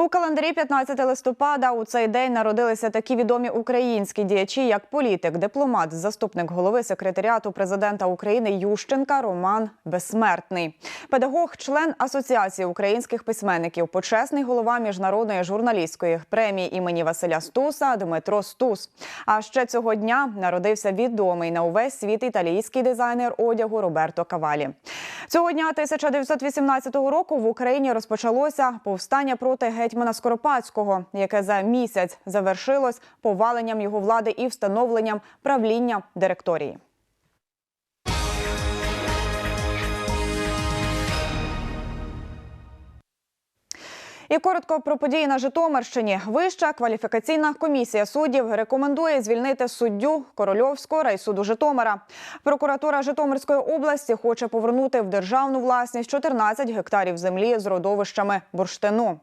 У календарі 15 листопада у цей день народилися такі відомі українські діячі, як політик, дипломат, заступник голови секретаріату президента України Ющенка Роман Безсмертний, педагог, член Асоціації українських письменників, почесний голова міжнародної журналістської премії імені Василя Стуса Дмитро Стус. А ще цього дня народився відомий на увесь світ італійський дизайнер одягу Роберто Кавалі. Цього дня 1918 року в Україні розпочалося повстання проти гетьмана Скоропадського, яке за місяць завершилось поваленням його влади і встановленням правління директорії. І коротко про події на Житомирщині. Вища кваліфікаційна комісія суддів рекомендує звільнити суддю Корольовського райсуду Житомира. Прокуратура Житомирської області хоче повернути в державну власність 14 гектарів землі з родовищами бурштину.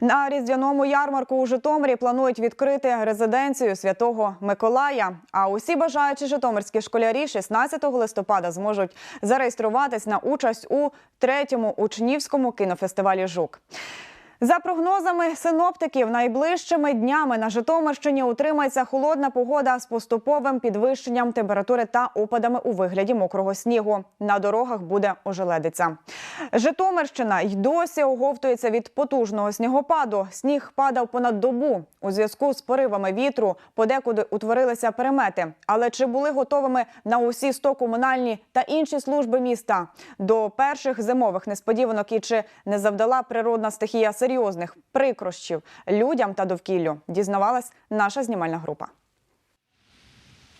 На різдвяному ярмарку у Житомирі планують відкрити резиденцію святого Миколая. А усі бажаючі житомирські школярі 16 листопада зможуть зареєструватись на участь у третьому учнівському кінофестивалі Жук. За прогнозами синоптиків, найближчими днями на Житомирщині утримається холодна погода з поступовим підвищенням температури та опадами у вигляді мокрого снігу. На дорогах буде ожеледиця. Житомирщина й досі оговтується від потужного снігопаду. Сніг падав понад добу. У зв'язку з поривами вітру подекуди утворилися перемети. Але чи були готовими на усі 100 комунальні та інші служби міста до перших зимових несподіванок і чи не завдала природна стихія серйозних прикрощів людям та довкіллю? Дізнавалась наша знімальна група.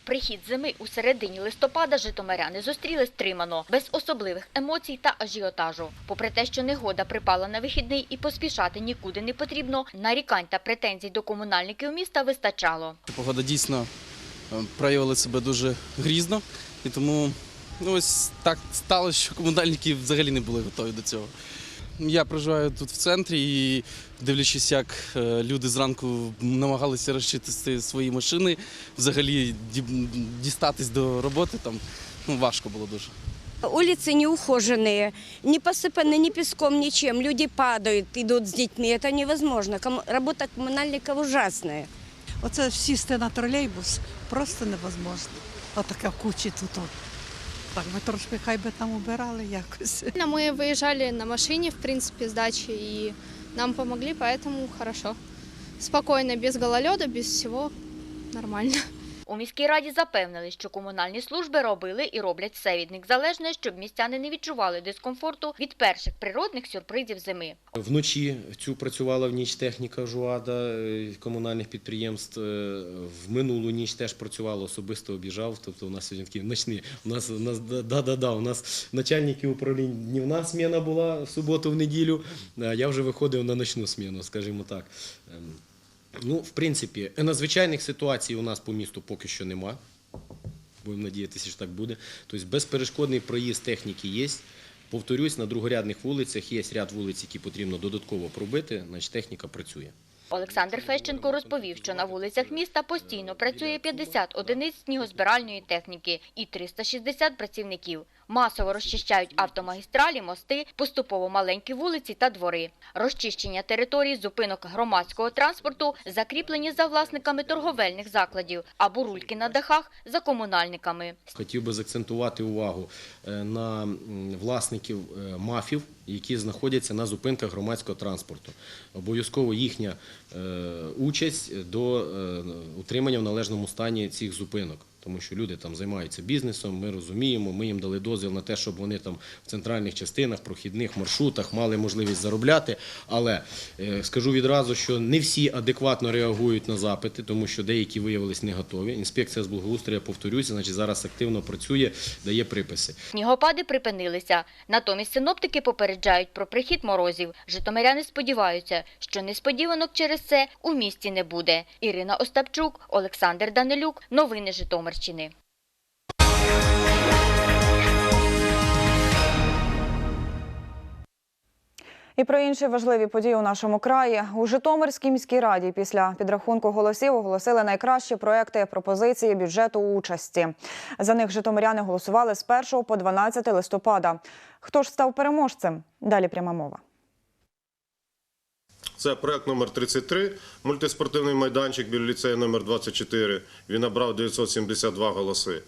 Прихід зими у середині листопада житомиряни зустріли стримано, без особливих емоцій та ажіотажу. Попри те, що негода припала на вихідний і поспішати нікуди не потрібно, нарікань та претензій до комунальників міста вистачало. Погода дійсно е, проявила себе дуже грізно, і тому ну, ось так сталося, що комунальники взагалі не були готові до цього. Я проживаю тут в центрі і дивлячись, як е, люди зранку намагалися розчистити свої машини, взагалі ді- дістатись до роботи, там ну, важко було дуже. Улицы не ухоженные, не посыпаны ни песком, ничем. Люди падают, идут с детьми. Это невозможно. Кому- Работа коммунальников ужасная. Оце сісти на тролейбус просто невозможно. Отаке в кучі тут. от. Так би трошки хай би там убирали якось. Ну, Мы выезжали на машине, в принципе, с дачи, и нам помогли, поэтому хорошо. Спокойно, без гололеда, без всего нормально. У міській раді запевнили, що комунальні служби робили і роблять все від них залежне, щоб містяни не відчували дискомфорту від перших природних сюрпризів зими. Вночі цю працювала в ніч техніка ЖУАДа е, комунальних підприємств. Е, В минулу ніч теж працювала, особисто обіжав. Тобто у нас сьогодні такі ночні. У нас, у нас да, да, да, у нас начальники управлінь днівна сміна була в суботу, в неділю. Я вже виходив на ночну сміну, скажімо так. Ну, в принципі, надзвичайних ситуацій у нас по місту поки що нема. Будемо надіятися, що так буде. Тобто безперешкодний проїзд техніки є. Повторюсь, на другорядних вулицях є ряд вулиць, які потрібно додатково пробити, значить техніка працює. Олександр Фещенко розповів, що на вулицях міста постійно працює 50 одиниць снігозбиральної техніки і 360 працівників. Масово розчищають автомагістралі, мости, поступово маленькі вулиці та двори. Розчищення територій зупинок громадського транспорту закріплені за власниками торговельних закладів, а бурульки на дахах за комунальниками. Хотів би закцентувати увагу е, на власників е, мафів, які знаходяться на зупинках громадського транспорту. Обов'язково їхня е, участь до утримання в належному стані цих зупинок. Тому що люди там займаються бізнесом, ми розуміємо, ми їм дали дозвіл на те, щоб вони там в центральних частинах, прохідних маршрутах мали можливість заробляти. Але е, скажу відразу, що не всі адекватно реагують на запити, тому що деякі виявились не готові. Інспекція з благоустрою, повторюся, значить зараз активно працює, дає приписи. Снігопади припинилися. Натомість синоптики попереджають про прихід морозів. Житомиряни сподіваються, що несподіванок через це у місті не буде. Ірина Остапчук, Олександр Данилюк. Новини Житомирщини. І про інші важливі події у нашому краї у Житомирській міській раді після підрахунку голосів оголосили найкращі проекти пропозиції бюджету участі. За них житомиряни голосували з 1 по 12 листопада. Хто ж став переможцем? Далі пряма мова. Це проект номер 33, мультиспортивний майданчик біля ліцею номер 24. Він набрав 972 голоси.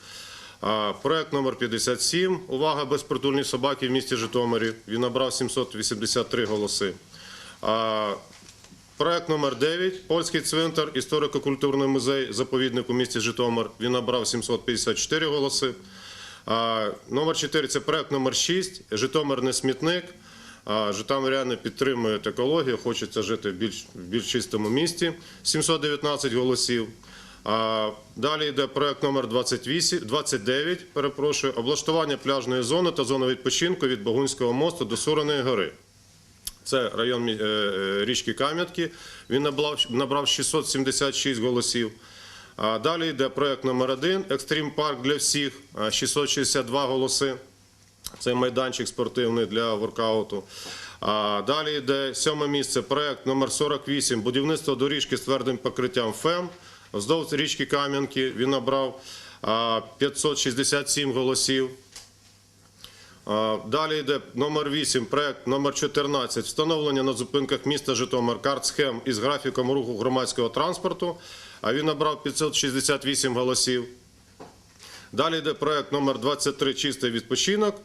Проект номер 57, увага, безпритульні собаки в місті Житомирі. Він набрав 783 голоси. Проект номер 9, польський цвинтар, історико-культурний музей, заповідник у місті Житомир. Він набрав 754 голоси. Номер 4 це проект номер 6, Житомир не смітник. А, Житомиряни підтримують екологію, хочеться жити в більш, в більш чистому місті. 719 голосів. А, Далі йде проект номер 28, 29, перепрошую, облаштування пляжної зони та зони відпочинку від Богунського мосту до Суреної гори. Це район е, е, річки Кам'ятки. Він набрав, набрав 676 голосів. А далі йде проект номер 1 Екстрім парк для всіх, 662 голоси. Це майданчик спортивний для воркауту. А далі йде сьоме місце. Проект номер 48 Будівництво доріжки з твердим покриттям ФЕМ вздовж річки Кам'янки. Він набрав 567 голосів. Далі йде номер 8, проект номер 14 встановлення на зупинках міста Житомир карт схем із графіком руху громадського транспорту. А він набрав 568 голосів. Далі йде проект номер 23 Чистий відпочинок.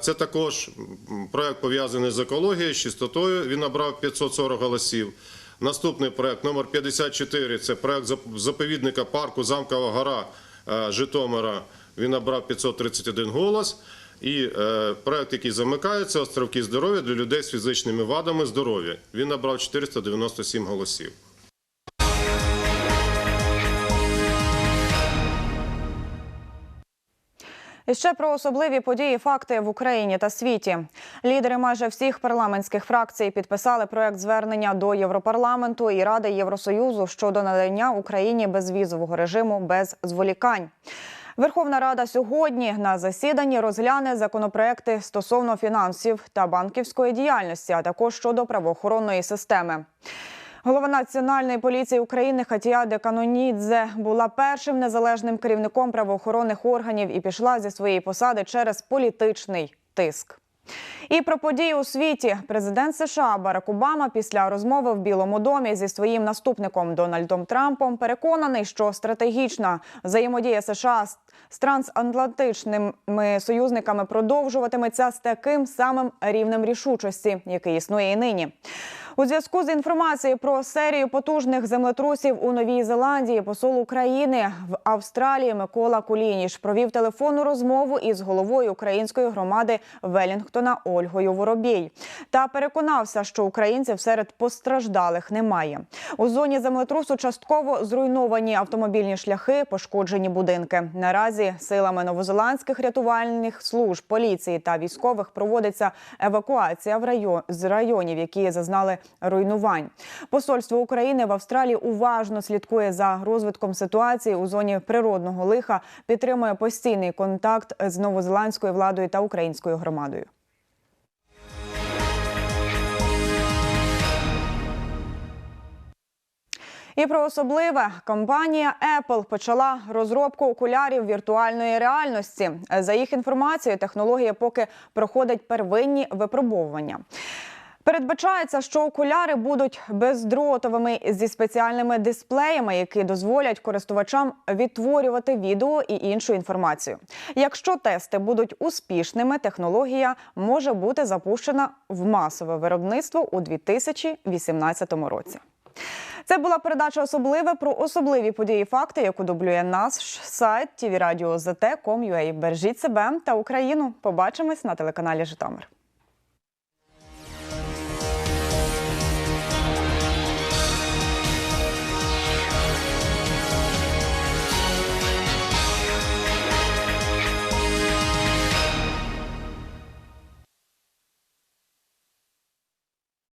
Це також м, проект пов'язаний з екологією, з чистотою. Він набрав 540 голосів. Наступний проект номер 54 це проект заповідника парку Замкова гора е, Житомира. Він набрав 531 голос. І е, проект, який замикається, островки здоров'я для людей з фізичними вадами здоров'я. Він набрав 497 голосів. І ще про особливі події, факти в Україні та світі. Лідери майже всіх парламентських фракцій підписали проект звернення до Європарламенту і Ради Євросоюзу щодо надання Україні безвізового режиму без зволікань. Верховна Рада сьогодні на засіданні розгляне законопроекти стосовно фінансів та банківської діяльності, а також щодо правоохоронної системи. Голова Національної поліції України Хатія Деканонідзе була першим незалежним керівником правоохоронних органів і пішла зі своєї посади через політичний тиск. І про події у світі президент США Барак Обама після розмови в Білому домі зі своїм наступником Дональдом Трампом переконаний, що стратегічна взаємодія США з трансатлантичними союзниками продовжуватиметься з таким самим рівнем рішучості, який існує і нині. У зв'язку з інформацією про серію потужних землетрусів у Новій Зеландії посол України в Австралії Микола Кулініш провів телефонну розмову із головою української громади Велінгтона Ольгою Воробій та переконався, що українців серед постраждалих немає. У зоні землетрусу частково зруйновані автомобільні шляхи, пошкоджені будинки. Наразі силами новозеландських рятувальних служб, поліції та військових проводиться евакуація в район з районів, які зазнали руйнувань. Посольство України в Австралії уважно слідкує за розвитком ситуації у зоні природного лиха, підтримує постійний контакт з новозеландською владою та українською громадою. І про особливе компанія Apple почала розробку окулярів віртуальної реальності. За їх інформацією, технологія поки проходить первинні випробовування. Передбачається, що окуляри будуть бездротовими зі спеціальними дисплеями, які дозволять користувачам відтворювати відео і іншу інформацію. Якщо тести будуть успішними, технологія може бути запущена в масове виробництво у 2018 році. Це була передача особливе про особливі події факти, яку дублює наш сайт tvradio.zt.com.ua. Бережіть себе та Україну. Побачимось на телеканалі Житомир.